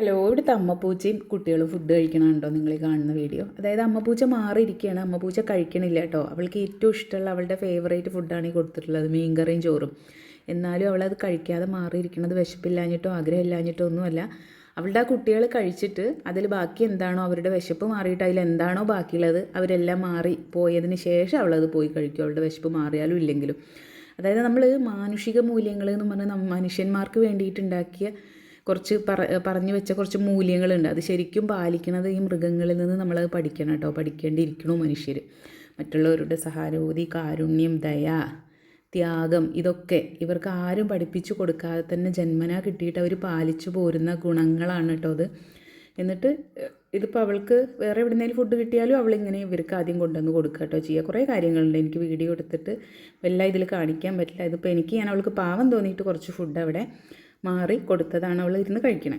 Hello ഇവിടുത്തെ അമ്മപ്പൂച്ചയും കുട്ടികളും food കഴിക്കണമുണ്ടോ നിങ്ങൾ കാണുന്ന വീഡിയോ അതായത് അമ്മപ്പൂച്ച മാറിയിരിക്കുകയാണ് അമ്മപ്പൂച്ച കഴിക്കണില്ല കേട്ടോ. അവൾക്ക് ഏറ്റവും ഇഷ്ടമുള്ള അവളുടെ ഫേവറേറ്റ് ഫുഡാണ് ഈ കൊടുത്തിട്ടുള്ളത് മീൻകറിയും ചോറും. എന്നാലും അവളത് കഴിക്കാതെ മാറിയിരിക്കണത് വിശപ്പില്ലാഞ്ഞിട്ടോ ആഗ്രഹമില്ലാഞ്ഞിട്ടോ ഒന്നുമല്ല. അവളുടെ ആ കുട്ടികൾ കഴിച്ചിട്ട് അതിൽ ബാക്കി എന്താണോ അവരുടെ വിശപ്പ് മാറിയിട്ട് അതിൽ എന്താണോ ബാക്കിയുള്ളത് അവരെല്ലാം മാറി പോയതിന് ശേഷം അവളത് പോയി കഴിക്കും അവളുടെ വിശപ്പ് മാറിയാലും ഇല്ലെങ്കിലും. അതായത് നമ്മൾ മാനുഷിക മൂല്യങ്ങൾ എന്ന് പറഞ്ഞാൽ മനുഷ്യന്മാർക്ക് വേണ്ടിയിട്ടുണ്ടാക്കിയ കുറച്ച് പറ പറഞ്ഞു വെച്ച കുറച്ച് മൂല്യങ്ങളുണ്ട്. അത് ശരിക്കും പാലിക്കണത് ഈ മൃഗങ്ങളിൽ നിന്ന് നമ്മളത് പഠിക്കണം കേട്ടോ. പഠിക്കേണ്ടിയിരിക്കണു മനുഷ്യർ മറ്റുള്ളവരുടെ സഹാനുഭൂതി കാരുണ്യം ദയ ത്യാഗം ഇതൊക്കെ ഇവർക്ക് ആരും പഠിപ്പിച്ചു കൊടുക്കാതെ തന്നെ ജന്മനാ കിട്ടിയിട്ട് അവർ പാലിച്ചു പോരുന്ന ഗുണങ്ങളാണ് കേട്ടോ അത്. എന്നിട്ട് ഇതിപ്പോൾ അവൾക്ക് വേറെ എവിടുന്നേലും ഫുഡ് കിട്ടിയാലും അവളിങ്ങനെ ഇവർക്ക് ആദ്യം കൊണ്ടുവന്ന് കൊടുക്കുക കേട്ടോ ചെയ്യുക കുറേ കാര്യങ്ങളുണ്ട്. എനിക്ക് വീഡിയോ എടുത്തിട്ട് എല്ലാം ഇതിൽ കാണിക്കാൻ പറ്റില്ല. ഇതിപ്പോൾ എനിക്ക് ഞാൻ അവൾക്ക് പാവം തോന്നിയിട്ട് കുറച്ച് ഫുഡ് അവിടെ മാറി കൊടുത്തതാണ് അവൾ ഇരുന്ന് കഴിക്കണേ.